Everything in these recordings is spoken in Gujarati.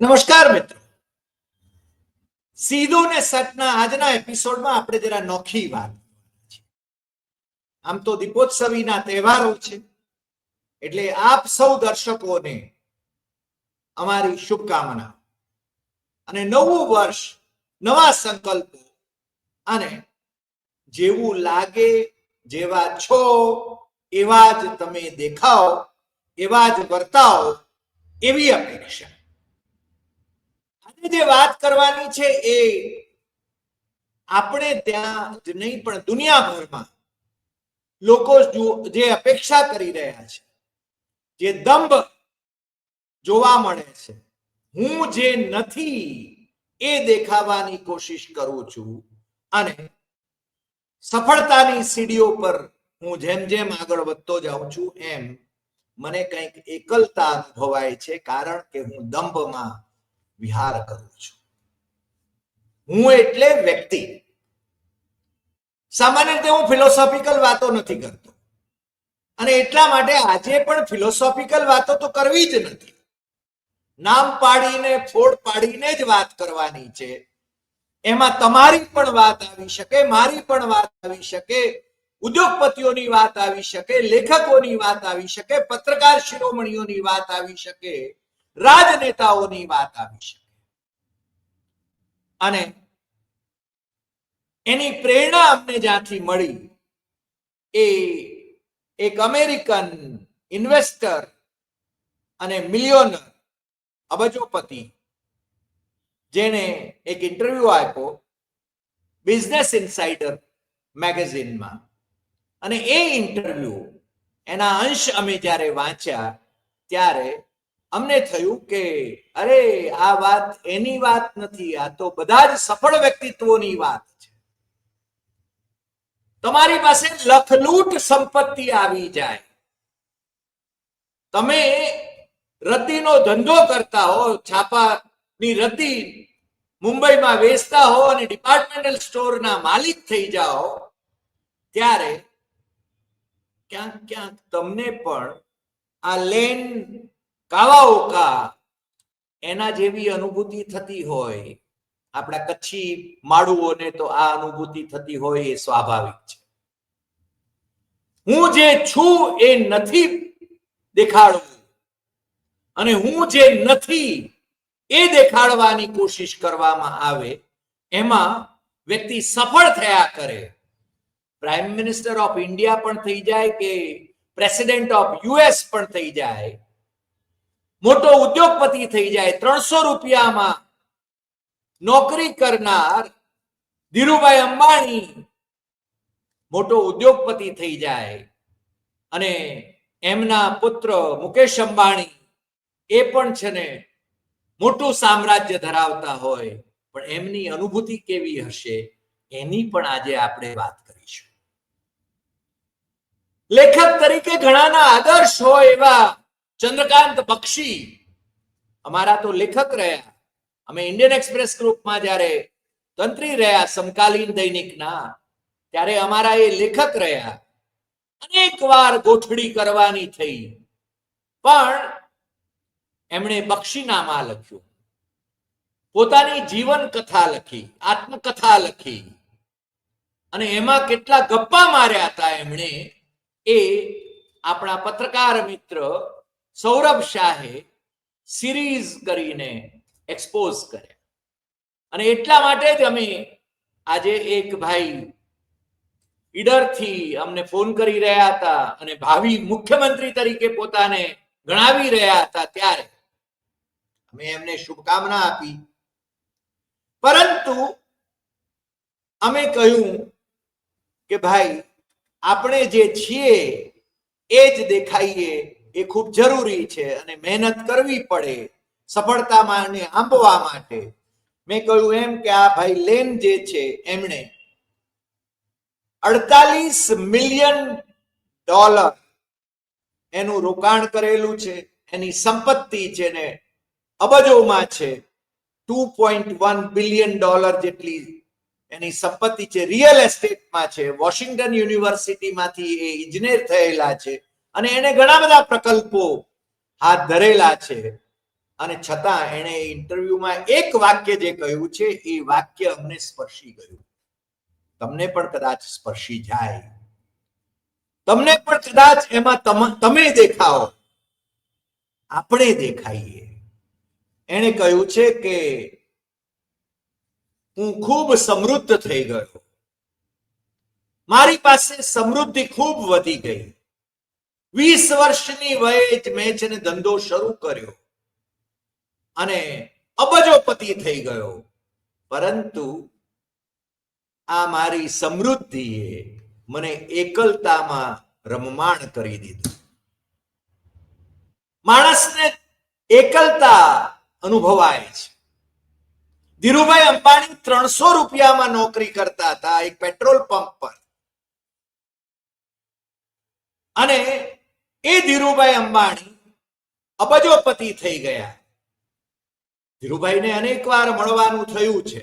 નમસ્કાર મિત્રો. સીધું ને સટના આજના એપિસોડમાં આપણે જરા નોખી વાત. આમ તો દીપોત્સવીના તહેવારો છે. એટલે આપ સૌ દર્શકોને અમારી શુભકામના. અને નવું વર્ષ, નવા સંકલ્પો અને જેવું લાગે, જેવા છો, એવા જ તમે દેખાઓ એવા જ વર્તાઓ એવી અપેક્ષા. આજે જે વાત કરવાની છે એ આપણે ત્યાં નહીં, પણ દુનિયાભરમાં લોકો જે અપેક્ષા કરી રહ્યા છે, જે દંભ જોવા મળે છે, હું જે નથી એ દેખાવાની કોશિશ કરું છું અને સફળતાની સીડીઓ પર હું જેમ જેમ આગળ વધતો જાઉં છું, એમ મને કંઈક એકલતા અનુભવાય છે, કારણ કે હું દંભમાં વિહાર કરું છું. હું એટલે વ્યક્તિ. સામાન્ય રીતે હું ફિલોસોફિકલ વાતો નથી કરતો. અને એટલા માટે આજે પણ ફિલોસોફિકલ વાતો તો કરવી જ નથી. નામ પાડીને, ફોડ પાડીને જ વાત કરવાની છે. એમાં તમારી પણ વાત આવી શકે, મારી પણ વાત આવી શકે, ઉદ્યોગપતિઓની વાત આવી શકે, લેખકોની વાત આવી શકે, પત્રકાર શિરોમણીઓની વાત આવી શકે. રાજનેતાઓની વાત આવી શકે. અને એની પ્રેરણા અમને જ્યાંથી મળી એ એક અમેરિકન ઇન્વેસ્ટર અને મિલિયોનર અબજોપતિ જેણે એક ઇન્ટરવ્યુ આપ્યો બિઝનેસ ઇનસાઇડર મેગેઝિનમાં. અને એ ઇન્ટરવ્યુ એના અંશ અમે જ્યારે વાંચ્યા ત્યારે અમને થયું કે, અરે, આ વાત એની વાત નથી, આ તો બધા જ સફળ વ્યક્તિત્વોની વાત છે. તમારી પાસે લખલૂટ સંપત્તિ આવી જાય. તમે રદ્દીનો ધંધો કરતા હો, છાપાની રદ્દી મુંબઈમાં વેચતા હો અને ડિપાર્ટમેન્ટલ સ્ટોરના માલિક થઈ જાઓ, ત્યારે ક્યાંક ક્યાંક તમને પણ આ લેન કાવા ઓકા એના જેવી અનુભૂતિ થતી હોય, આપણા કચ્છી માળુઓને તો આ અનુભૂતિ થતી હોય એ સ્વાભાવિક છે. હું જે છું એ નથી દેખાડવું. અને હું જે નથી એ દેખાડવાની કોશિશ કરવામાં આવે, એમાં વ્યક્તિ સફળ થયા કરે. પ્રાઇમ મિનિસ્ટર ઓફ ઇન્ડિયા પણ થઈ જાય કે પ્રેસિડેન્ટ ઓફ યુએસ પણ થઈ જાય. મોટો ઉદ્યોગપતિ થઈ જાય, ત્રણસો રૂપિયામાં નોકરી કરનાર ધીરુભાઈ અંબાણી મોટો ઉદ્યોગપતિ થઈ જાય. અને એમના પુત્ર મુકેશ અંબાણી એ પણ છે ને મોટું સામ્રાજ્ય ધરાવતા હોય. પણ એમની અનુભૂતિ કેવી હશે એની પણ આજે આપણે વાત કરીશું. લેખક તરીકે ઘણાના આદર્શ હોય એવા ચંદ્રકાંત બક્ષી અમારા તો લેખક રહ્યા. અમે ઇન્ડિયન એક્સપ્રેસ ગ્રુપમાં જ્યારે તંત્રી રહ્યા, સમકાલીન દૈનિકના, ત્યારે અમારા એ લેખક રહ્યા. અનેક વાર ગોઠડી કરવાની થઈ. પણ એમણે બક્ષીનામા લખ્યું. પોતાની જીવન કથા લખી, આત્મકથા લખી. અને એમાં કેટલા ગપ્પા માર્યા હતા એમણે એ આપણા પત્રકાર મિત્ર સૌરભ શાહે સિરીઝ કરીને એક્સપોઝ કર્યા. અને એટલા માટે જ અમે આજે એક ભાઈ ઈડરથી અમને ફોન કરી રહ્યા હતા અને ભાવિ મુખ્યમંત્રી તરીકે પોતાને ગણાવી રહ્યા હતા ત્યારે. અમે એમને શુભકામના આપી. પરંતુ અમે કહ્યું કે ભાઈ, આપણે જે છીએ એ જ દેખાઈએ. એ ખૂબ જરૂરી છે અને મહેનત કરવી પડે સફળતામાં આંબવા માટે. મેં કહ્યું એમ કે આ ભાઈ લેન જે છે, એમણે અડતાલીસ મિલિયન ડોલર એનું રોકાણ કરેલું છે, એની સંપત્તિ છે ને અબજોમાં છે, two point one billion dollar જેટલી એની સંપત્તિ છે, રિયલ એસ્ટેટમાં છે, વોશિંગ્ટન યુનિવર્સિટીમાંથી એ ઇજનેર થયેલા છે. અને એને ઘણા બધા પ્રકલ્પો હાથ ધરેલા છે. અને છતાં એણે ઇન્ટરવ્યુમાં એક વાક્ય જે કહ્યું છે, એ વાક્ય અમને સ્પર્શી ગયું. તમને પણ કદાચ સ્પર્શી જાય. તમને પણ કદાચ એમાં તમે દેખાઓ. આપણે દેખાઈએ. એણે કહ્યું છે કે હું ખૂબ સમૃદ્ધ થઈ ગયો. મારી પાસે સમૃદ્ધિ ખૂબ વધી ગઈ. વીસ વર્ષની વયે મેં છે ધંધો શરૂ કર્યો. અને અબજોપતિ થઈ ગયો. પરંતુ આ મારી સમૃદ્ધિએ મને એકલતામાં રમમાણ કરી દીધું. માણસને એકલતા અનુભવાય છે. ધીરુભાઈ અંબાણી ત્રણસો રૂપિયામાં નોકરી કરતા હતા એક પેટ્રોલ પંપ પર. અને એ ધીરુભાઈ અંબાણી અબજોપતિ થઈ ગયા. ધીરુભાઈને અનેક વાર મળવાનું થયું છે.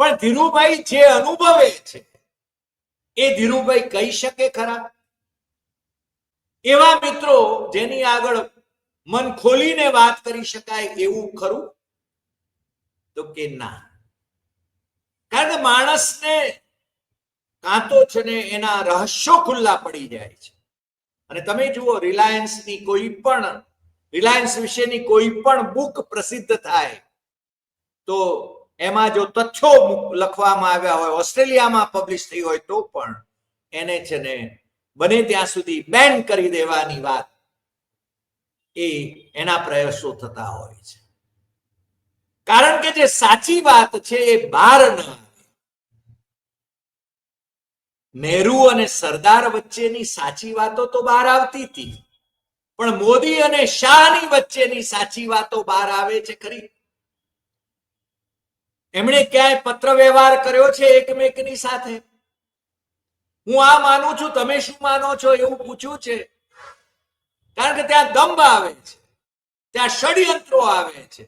પણ ધીરુભાઈ જે અનુભવે છે, એ ધીરુભાઈ કહી શકે ખરા? એવા મિત્રો જેની આગળ મન ખોલીને વાત કરી શકાય એવું ખરું? તો કે ના. કારણ કે માણસને કાં તો છે ને એના રહસ્યો ખુલ્લા પડી જાય છે. અને તમે જુઓ રિલાયન્સની કોઈ પણ રિલાયન્સ વિશેની કોઈ પણ બુક પ્રસિદ્ધ થાય, તો એમાં જો તથ્યો લખવામાં આવ્યા હોય, ઓસ્ટ્રેલિયામાં પબ્લિશ થઈ હોય, તો પણ એને છે ને બને ત્યાં સુધી બેન કરી દેવાની વાત એ એના પ્રયાસો થતા હોય છે. કારણ કે જે સાચી વાત છે એ બહાર ન નહેરુ અને સરદાર વચ્ચેની સાચી વાતો તો બહાર આવતી હતી. પણ મોદી અને શાહની વચ્ચેની સાચી વાતો બહાર આવે છે ખરી. એમણે ક્યાંય પત્ર વ્યવહાર કર્યો છે એકમેકની સાથે? હું આ માનું છું, તમે શું માનો છો એવું પૂછ્યું છે. કારણ કે ત્યાં દંભ આવે છે, ત્યાં ષડયંત્રો આવે છે.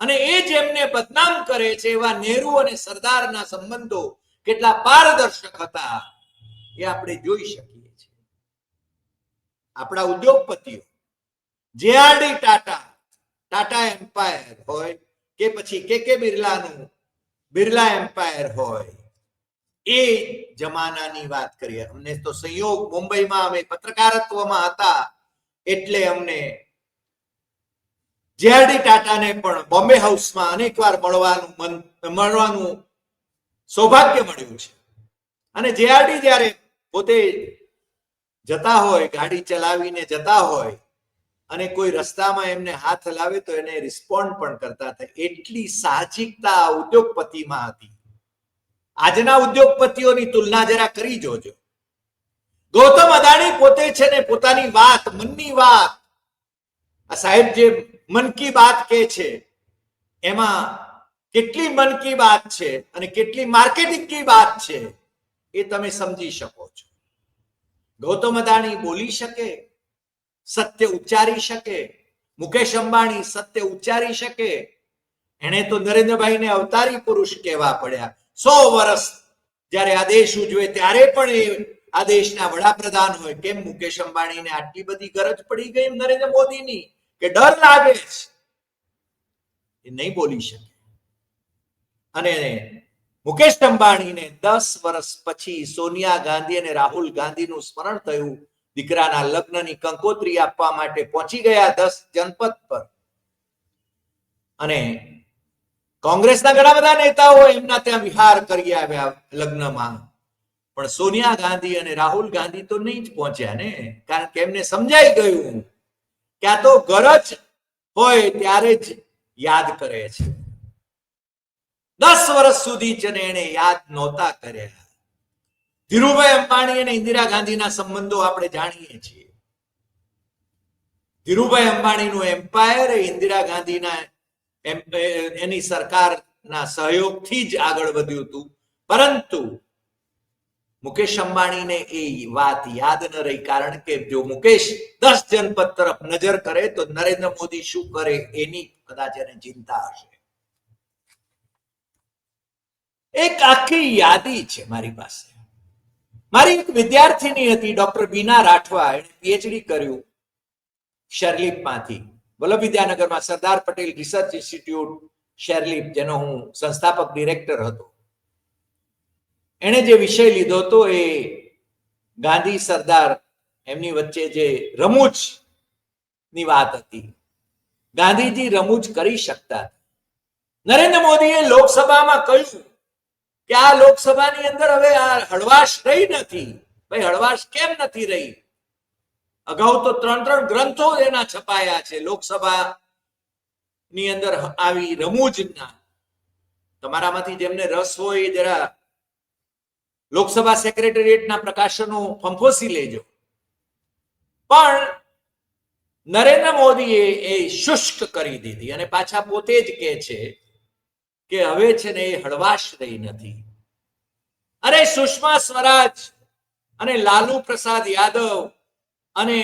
અને એ જેમને બદનામ કરે છે એવા નહેરુ અને સરદારના સંબંધો કેટલા પારદર્શક હતા એ આપણે જોઈ શકીએ છીએ. આપણા ઉદ્યોગપતિઓ, જેઆરડી ટાટા ટાટા એમ્પાયર હોય કે પછી કે કે બિરલાનું, બિરલા એમ્પાયર હોય, એ જમાનાની વાત કરીએ. અમને તો સંયોગ મુંબઈમાં અમે પત્રકારત્વમાં હતા એટલે અમને જેઆરડી ટાટાને પણ બોમ્બે હાઉસમાં અનેકવાર મળવાનું મળવાનું સૌભાગ્ય મળ્યું છે. અને જેઆરડી જ્યારે પોતે જતા હોય, ગાડી ચલાવીને જતા હોય, અને કોઈ રસ્તામાં એમને હાથ હલાવે તો એને રિસ્પોન્ડ પણ કરતા હતા. એટલી સાહજિકતા ઉદ્યોગપતિમાં હતી. આજના ઉદ્યોગપતિઓની તુલના જરા કરી જોજો. ગૌતમ અદાણી પોતે છે ને પોતાની વાત, મનની વાત, આ સાહેબ જે મન કી બાત કે છે, એમાં કેટલી મન કી બાત છે અને કેટલી માર્કેટિંગ કી બાત છે એ તમે સમજી શકો છો. ગૌતમ અદાણી બોલી શકે, સત્ય ઉચ્ચારી શકે, મુકેશ અંબાણી સત્ય ઉચ્ચારી શકે. એને તો નરેન્દ્રભાઈને અવતારી પુરુષ કહેવા પડ્યા. સો વર્ષ જ્યારે આ દેશ ઉજવે ત્યારે પણ એ આ દેશના વડાપ્રધાન હોય. કેમ મુકેશ અંબાણીને આટલી બધી ગરજ પડી ગઈ નરેન્દ્ર મોદીની? કે ડર લાગે છે એ નહીં બોલી શકે. અને મુકેશ અંબાણીને દસ વર્ષ પછી સોનિયા ગાંધી અને રાહુલ ગાંધીનું સ્મરણ થયું. દીકરાના લગ્નની કંકોત્રી આપવા માટે પહોંચી ગયા દસ જનપદ પર. અને કોંગ્રેસના ઘણા બધા નેતાઓ એમના ત્યાં વિહાર કરી આવ્યા લગ્નમાં. પણ સોનિયા ગાંધી અને રાહુલ ગાંધી તો નહીં જ પહોંચ્યા ને. કારણ કે એમને સમજાઈ ગયું કે આ તો ગરજ હોય ત્યારે જ યાદ કરે છે. દસ વર્ષ સુધી છે ને એને યાદ નહોતા કર્યા. ધીરુભાઈ અંબાણી અને ઇન્દિરા ગાંધીના સંબંધો આપણે જાણીએ છીએ. ધીરુભાઈ અંબાણીનું એમ્પાયર ઇન્દિરા ગાંધીના એની સરકારના સહયોગથી જ આગળ વધ્યું હતું. પરંતુ મુકેશ અંબાણીને એ વાત યાદ ન રહી કારણ કે જો મુકેશ દસ જનપદ તરફ નજર કરે તો નરેન્દ્ર મોદી શું કરે એની કદાચ એને ચિંતા હશે. એક આખી યાદી છે મારી પાસે. મારી એક વિદ્યાર્થીની હતી, ડોક્ટર બીના રાઠવા. એને પીએચડી કર્યું શેરલીપમાંથી વલ્લભ વિદ્યાનગરમાં સરદાર પટેલ રિસર્ચ ઇન્સ્ટિટ્યૂટ શેરલીપ જેનો હું સંસ્થાપક ડિરેક્ટર હતો. એણે જે વિષય લીધો હતો એ ગાંધી સરદાર, એમની વચ્ચે જે રમૂજની વાત હતી. ગાંધીજી રમૂજ કરી શકતા નરેન્દ્ર મોદીએ લોકસભામાં કહ્યું કે આ લોકસભાની અંદર હવે આ હળવાશ રહી નથી. ભાઈ, હળવાશ કેમ નથી રહી? અગાઉ તો ત્રણ ત્રણ ગ્રંથો એના છપાયા છે. લોકસભા ની અંદર આવી રમૂજના. તમારામાંથી જેમને રસ હોય જરા લોકસભા સેક્રેટરીએટના પ્રકાશનો ફંફોસી લેજો. પણ નરેન્દ્ર મોદીએ એ શુષ્ક કરી દીધી અને પાછા પોતે જ કહે છે કે હવે છે ને એ હળવાશ રહી નથી. અરે સુષ્મા સ્વરાજ અને લાલુ પ્રસાદ યાદવ અને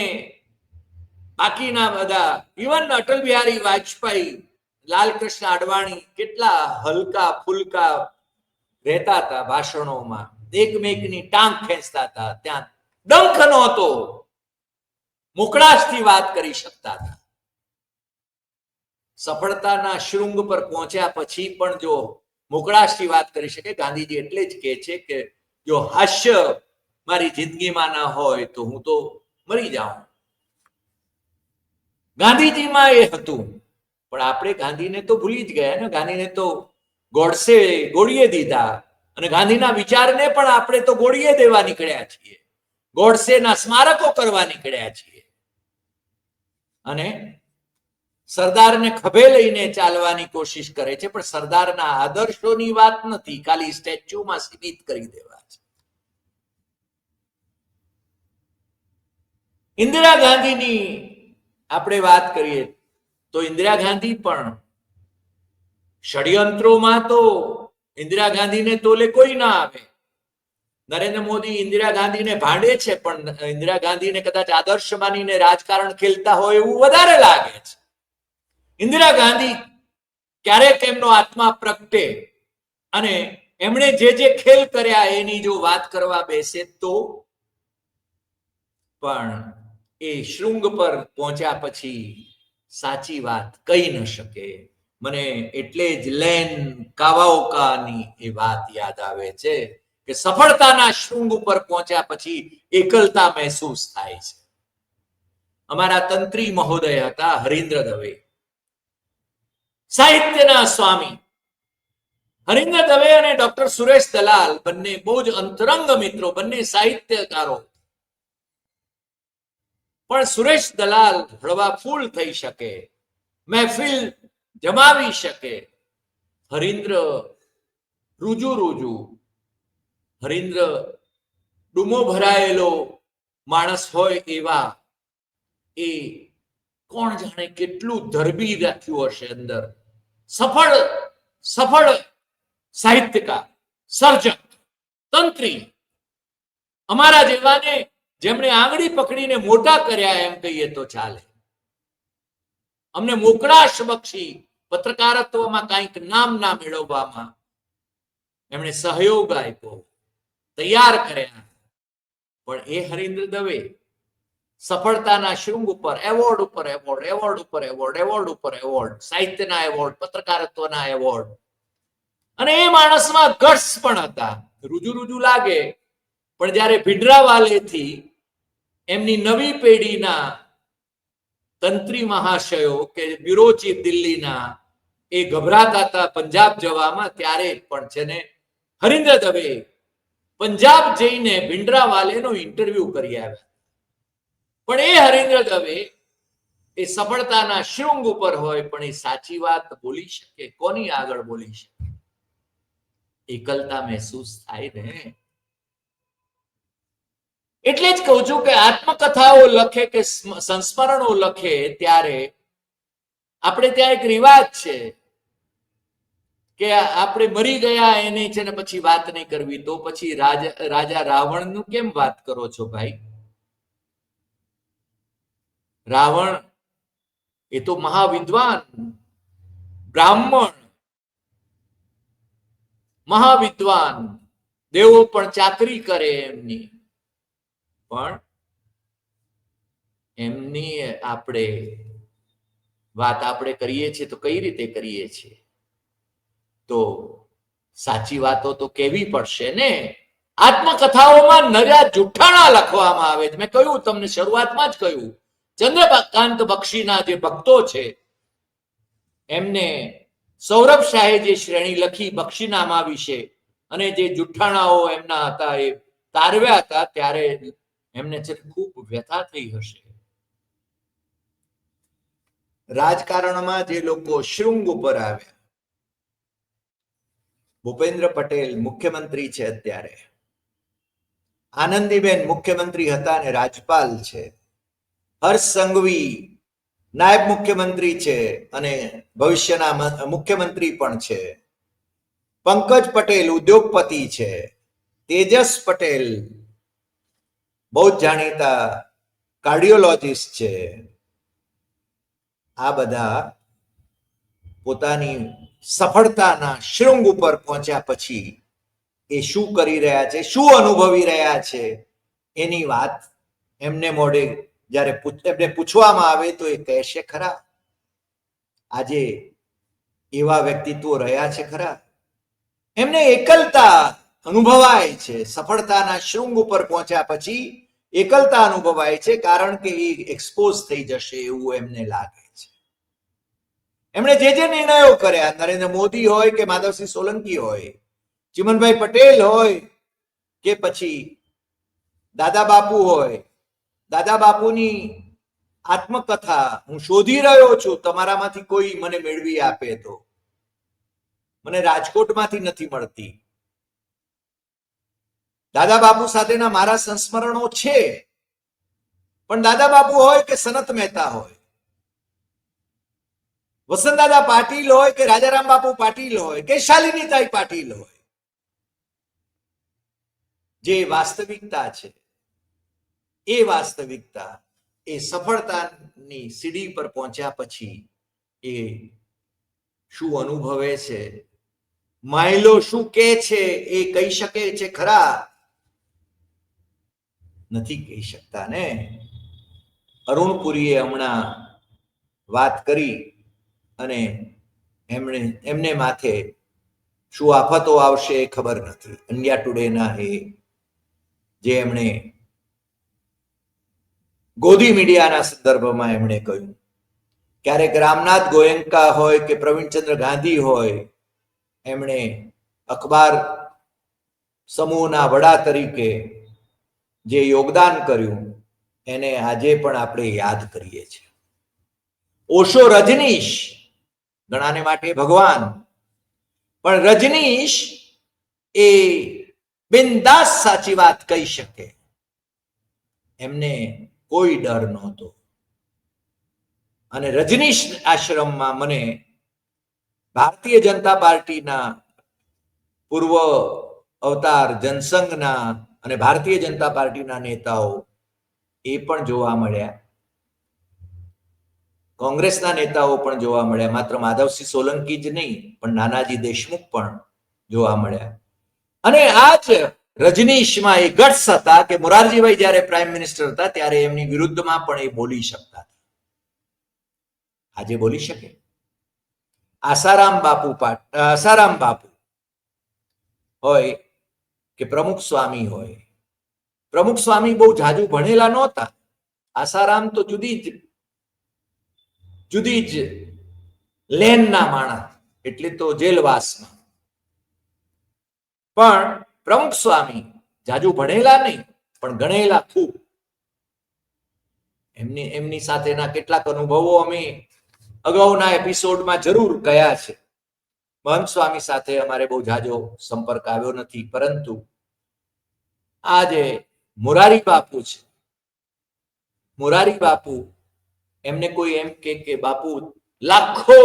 બાકીના બધા ઇવન અટલ બિહારી વાજપેયી, લાલકૃષ્ણ અડવાણી કેટલા હલકા ફુલકા રહેતા હતા ભાષણોમાં. એકમેકની ટાંગ ખેંચતા હતા ત્યાં. ડંખ નહોતો. મોકળાશથી વાત કરી શકતા હતા. સફળતાના શૃંગ પર પહોંચ્યા પછી પણ જો મોકળાશથી વાત કરી શકે, ગાંધીજી એટલે જ કહે છે કે જો હાસ્ય મારી જિંદગીમાં ના હોય તો હું તો મરી જાઉં. ગાંધીજીમાં એ હતું. પણ આપણે ગાંધીને તો ભૂલી જ ગયા ને, ગાંધીને તો ગોડસે ગોળીએ દીધા. અને ગાંધીના વિચારને પણ આપણે તો ગોળીએ દેવા નીકળ્યા છીએ. ગોડસેના સ્મારકો કરવા નીકળ્યા છીએ. અને સરદારને ખભે લઈને ચાલવાની કોશિશ કરે છે, પણ સરદારના આદર્શોની વાત નથી. ખાલી સ્ટેચ્યુમાં સીમિત કરી દેવા છે. ઇન્દિરા ગાંધીની આપણે વાત કરીએ તો ઇન્દિરા ગાંધી પણ ષડયંત્રોમાં તો ઇન્દિરા ગાંધીને તોલે કોઈ ના આવે. નરેન્દ્ર મોદી ઇન્દિરા ગાંધીને ભાંડે છે, પણ ઇન્દિરા ગાંધીને કદાચ આદર્શ માનીને રાજકારણ ખેલતા હોય એવું વધારે લાગે છે. ઇન્દિરા ગાંધી ક્યારેક એમનો આત્મા પ્રગટે અને એમણે જે જે ખેલ કર્યા એની જો વાત કરવા બેસે તો? પણ એ શૃંગ પર પહોંચ્યા પછી સાચી વાત કહી ન શકે. મને એટલે જ લેન કાવાઓકાની એ વાત યાદ આવે છે કે સફળતાના શૃંગ ઉપર પહોંચ્યા પછી એકલતા મહેસૂસ થાય છે. અમારા તંત્રી મહોદય હતા હરિન્દ્ર દવે. સાહિત્યના સ્વામી. હરીન્દ્ર દવે અને ડોક્ટર સુરેશ દલાલ બંને બહુ જ અંતરંગ મિત્રો, બંને સાહિત્યકારો. પણ સુરેશ દલાલ હળવા ફૂલ થઈ શકે, મહેફિલ જમાવી શકે. હરિન્દ્ર રૂજુ રૂજુ હરિન્દ્ર ડૂમો ભરાયેલો માણસ હોય એવા એ કોણ જાણે કેટલું ધરબી રાખ્યું હશે અંદર. સફળ સફળ સાહિત્યકાર, સર્જક, તંત્રી. અમારા જેવાને જેમણે આંગળી પકડીને મોટા કર્યા એમ કહીએ તો ચાલે. અમને મોકળાશ બક્ષી પત્રકારત્વમાં કંઈક નામ ના મેળવવામાં એમણે સહયોગ આપ્યો, તૈયાર કર્યા. પણ એ હરિન્દ્ર દવે સફળતાના શૃંગ ઉપર એવોર્ડ ઉપર એવોર્ડ એવોર્ડ ઉપર એવોર્ડ એવોર્ડ ઉપર એવોર્ડ સાહિત્યના એવોર્ડ પત્રકારત્વના એવોર્ડ અને એ માણસમાં ગટ્સ પણ હતા. રુજુ રુજુ લાગે. પણ જ્યારે ભીંડરાવાલેથી એમની નવી પેઢીના તંત્રી મહાશયો કે બ્યુરો દિલ્હીના એ ગભરાતા હતા પંજાબ જવામાં, ત્યારે પણ છે ને હરિન્દ્ર દવે પંજાબ જઈને ભીંડરાવાલેનો ઇન્ટરવ્યુ કરી આવ્યા. પણ એ હરિન્દ્ર દવે એ સફળતાના શૃંગ ઉપર હોય પણ એ સાચી વાત બોલી શકે? કોની આગળ બોલી શકે? એકલતા મહેસૂસ થાય ને. એટલે જ કહું છું કે આત્મકથાઓ લખે કે સંસ્મરણો લખે ત્યારે આપણે ત્યાં એક રિવાજ છે કે આપણે મરી ગયા એની છે ને પછી વાત નહીં કરવી. તો પછી રાજા રાજા રાવણનું કેમ વાત કરો છો ભાઈ? રાવણ એ તો મહાવિદ્વાન, બ્રાહ્મણ, મહાવિદ્વાન, દેવો પણ ચાકરી કરે એમની. પણ એમની આપણે વાત આપણે કરીએ છીએ તો કઈ રીતે કરીએ છીએ? તો સાચી વાતો તો કેવી પડશે ને? આત્મકથાઓમાં નર્યા જુઠ્ઠાણા લખવામાં આવે છે. મેં કહ્યું, તમને શરૂઆતમાં જ કહ્યું. ચંદ્રકાંત બક્ષીના જે ભક્તો છે, એમને સૌરભ શાહે જે શ્રેણી લખી બક્ષીનામા વિશે અને જે જુઠ્ઠાણાઓ એમના હતા એ તારવ્યા હતા, ત્યારે એમને ખૂબ વ્યથા થઈ હશે. રાજકારણમાં જે લોકો શૃંગ ઉપર આવ્યા, ભૂપેન્દ્ર પટેલ મુખ્યમંત્રી છે અત્યારે. આનંદીબેન મુખ્યમંત્રી હતા અને રાજપાલ છે. હર્ષ સંઘવી નાયબ મુખ્યમંત્રી છે અને ભવિષ્યના મુખ્યમંત્રી પણ છે. પંકજ પટેલ ઉદ્યોગપતિ છે. તેજસ પટેલ બહુ જાણીતા કાર્ડિયોલોજિસ્ટ છે. આ બધા પોતાની સફળતાના શૃંગ ઉપર પહોંચ્યા પછી એ શું કરી રહ્યા છે, શું અનુભવી રહ્યા છે, એની વાત એમને મોઢે જ્યારે એમને પૂછવામાં આવે તો એ કહેશે ખરા, આજે એવા વ્યક્તિત્વો રહ્યા છે ખરા. એમને એકલતા અનુભવાય છે. સફળતાના શૃંગ ઉપર પહોંચ્યા પછી એકલતા અનુભવાય છે, કારણ કે એ એક્સપોઝ થઈ જશે એવું એમને લાગે છે. એમણે જે જે નિર્ણયો કર્યા, નરેન્દ્ર મોદી હોય કે માધવસિંહ સોલંકી હોય, ચિમનભાઈ પટેલ હોય કે પછી દાદા બાપુ હોય દાદા બાપુની આત્મકથા હું શોધી રહ્યો છું, તમારામાંથી કોઈ મને મેળવી આપે તો. મને રાજકોટમાંથી નથી મળતી. દાદા બાપુ સાથેના મારા સંસ્મરણો છે, પણ દાદા બાપુ હોય કે સનત મહેતા હોય. વસંત દાદા પાટીલ હોય કે રાજારામ બાપુ પાટીલ હોય કે શાલિનીતાઈ પાટીલ હોય. જે વાસ્તવિકતા છે. એ વાસ્તવિકતા, એ સફળતાની સીડી પર પહોંચ્યા પછી એ શું અનુભવે છે? માયલો શું કે છે? એ કહી શકે છે ખરા? નથી કહી શકતા ને? અરુણપુરીએ હમણાં વાત કરી અને એમણે, એમને માથે શું આફતો આવશે એ ખબર નથી. ઇન્ડિયા ટુડેના એ જે એમણે ગોદી મીડિયાના સંદર્ભમાં એમણે કહ્યું, ક્યારેક રામનાથ ગોયંકા હોય કે પ્રવીણચંદ્ર ગાંધી હોય, એમણે અખબાર સમૂહના વડા તરીકે જે યોગદાન કર્યું, એને આજે પણ આપણે યાદ કરીએ છીએ. ઓશો રજનીશ, ઘણાને માટે ભગવાન, પણ રજનીશ એ બિંદાસ સાચી વાત કહી શકે. એમને કોઈ ડર નહોતો. અને રજનીશ આશ્રમમાં મને ભારતીય જનતા પાર્ટીના પૂર્વ અવતાર જનસંઘના અને ભારતીય જનતા પાર્ટીના નેતાઓ એ પણ જોવા મળ્યા. કોંગ્રેસના નેતાઓ પણ જોવા મળ્યા. માત્ર માધવસિંહ સોલંકી જ નહીં, પણ નાનાજી દેશમુખ પણ જોવા મળ્યા. અને આ જ રજનીશમાં એ ગટ્સ હતા કે મોરારજીભાઈ જ્યારે પ્રાઇમ મિનિસ્ટર હતા ત્યારે એમની વિરુદ્ધમાં પણ એ બોલી શકતા આજે બોલી શકે? આસારામ બાપુ પાટ આસારામ બાપુ હોય કે પ્રમુખ સ્વામી હોય. પ્રમુખ સ્વામી બહુ જાજુ ભણેલા નહોતા. આસારામ તો જુદી જ જુદી જ લેનના માણસ, એટલે તો જેલવાસમાં. પણ પ્રમુખ સ્વામી જાજુ ભણેલા નહીં, પણ ગણેલા ખૂબ એમની એમની સાથેના કેટલાક અનુભવો અમે અગાઉના એપિસોડમાં જરૂર કયા છે. મહંત સ્વામી સાથે અમારે બહુ જાજો સંપર્ક આવ્યો નથી, પરંતુ આ જે મોરારી બાપુ છે, મોરારી બાપુ એમને કોઈ એમ કે કે બાપુ લાખો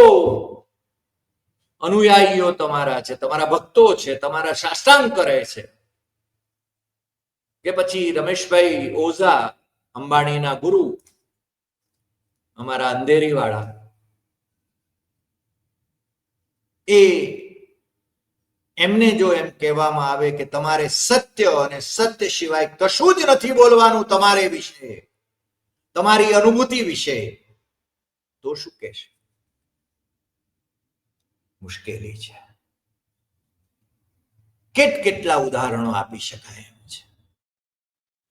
અનુયાયીઓ તમારા છે, તમારા ભક્તો છે, તમારા શાસ્ત્રાંગ કરે છે. કે પછી રમેશભાઈ ઓઝા, અંબાણીના ગુરુ, અમારા અંધેરી વાળા એ એમને જો એમ કહેવામાં આવે કે તમારે સત્ય અને સત્ય સિવાય કશું જ નથી બોલવાનું તમારે વિશે, તમારી અનુભૂતિ વિશે, તો શું કહેશે? મુશ્કેલી છે. કેટ કેટલા ઉદાહરણો આપી શકાય એમ છે.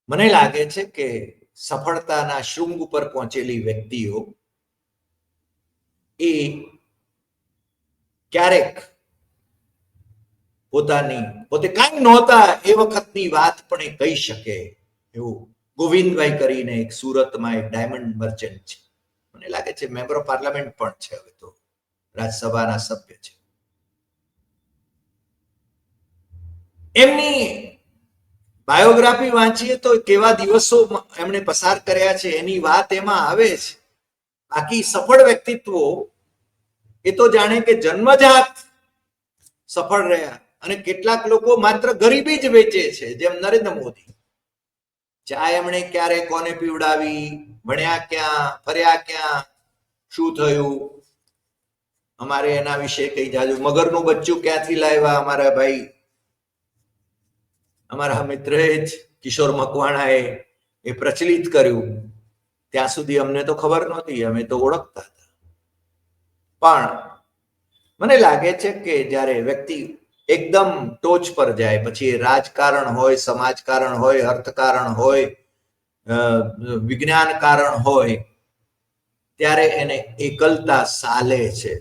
મને લાગે છે કે સફળતાના શૃંગ ઉપર પહોંચેલી વ્યક્તિઓ એ ક્યારેક પોતાની, પોતે કાંઈ નહોતા એ વખતની વાત પણ એ કહી શકે એવું ગોવિંદભાઈ કરીને એક સુરતમાં એક ડાયમંડ મર્ચન્ટ છે. મને લાગે છે મેમ્બર ઓફ પાર્લામેન્ટ પણ છે હવે તો. રાજ્યસભાના સભ્ય છે. એમની બાયોગ્રાફી વાંચીએ તો કેવા દિવસો એમણે પસાર કર્યા છે, એની વાત એમાં આવે છે. બાકી સફળ વ્યક્તિત્વો, એ તો જાણે કે જન્મજાત સફળ રહ્યા અને કેટલાક લોકો માત્ર ગરીબી જ વેચે છે, જેમ નરેન્દ્ર મોદી. ચા એમણે ક્યારે કોને પીવડાવી, ભણ્યા ક્યાં, ફર્યા ક્યાં, શું થયું? અમારે એના વિશે કઈ જાજુ મગરનું બચ્ચું ક્યાંથી લાવ્યા અમારા ભાઈ? અમારા મિત્રએ જ કિશોર મકવાણાએ એ પ્રચલિત કર્યું. ત્યાં સુધી અમને તો ખબર નહોતી, અમે તો ઓળખતા હતા. પણ મને લાગે છે કે જ્યારે વ્યક્તિ એકદમ ટોચ પર જાય, પછી રાજકારણ હોય, સમાજકારણ હોય, અર્થકારણ હોય વિજ્ઞાન કારણ હોય, ત્યારે એને એકલતા સાલે છે.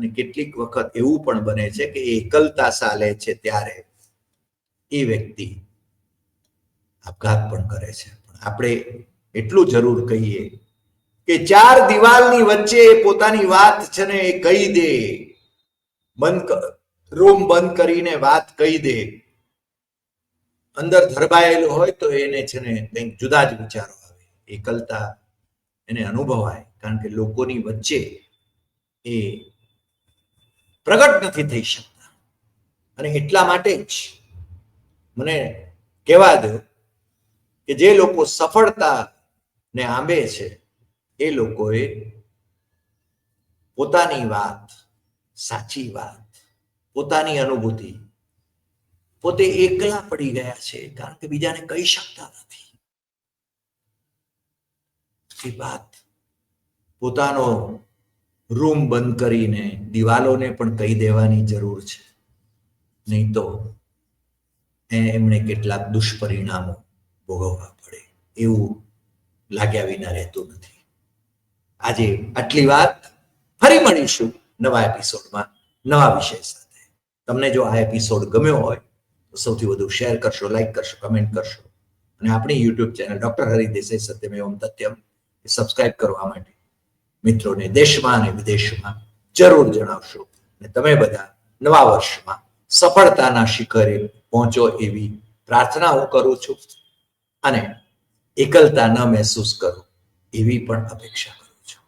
અને કેટલીક વખત એવું પણ બને છે કે એકલતા સાલે છે ત્યારે એ વ્યક્તિ આપઘાત પણ કરે છે. પણ આપણે એટલું જરૂર કહીએ કે ચાર દિવાલની વચ્ચે પોતાની વાત છે ને એ કહી દે. બંધ રૂમ બંધ કરીને વાત કહી દે. અંદર ધરબાયેલો હોય તો એને છે ને કંઈક જુદા જ વિચારો આવે. એકલતા એને અનુભવાય. કારણ કે લોકોની વચ્ચે એ પ્રગટ નથી થઈ શકતા. અને એટલા માટે જ મને કહેવા દો કે જે લોકો સફળતા ને આંબે છે, એ લોકોએ પોતાની વાત, સાચી વાત, પોતાની અનુભૂતિ પોતે એકલા પડી ગયા છે, કારણ કે બીજાને કહી શકતા નથી. એ વાત પોતાનો રૂમ બંધ કરીને દિવાલોને પણ કહી દેવાની જરૂર છે. નહીં તો એમણે કેટલાક દુષ્પરિણામો ભોગવવા પડે એવું લાગ્યા વિના રહેતું નથી. આજે આટલી વાત ફરી મળીશું નવા એપિસોડમાં નવા વિષય સાથે. તમને જો આ એપિસોડ ગમ્યો હોય તો સૌથી વધુ શેર કરશો, લાઈક કરશો, કમેન્ટ કરશો. અને આપણી YouTube channel doctor Hari Desai Desai સત્યમેવમ તથ્યમ subscribe કરવા માટે મિત્રોને દેશમાં અને વિદેશમાં જરૂર જણાવશો અને તમે બધા નવા વર્ષમાં સફળતાના શિખરે પહોંચો એવી પ્રાર્થના હું કરું છું અને એકલતા ન મહેસૂસ કરો એવી પણ અપેક્ષા કરું છું.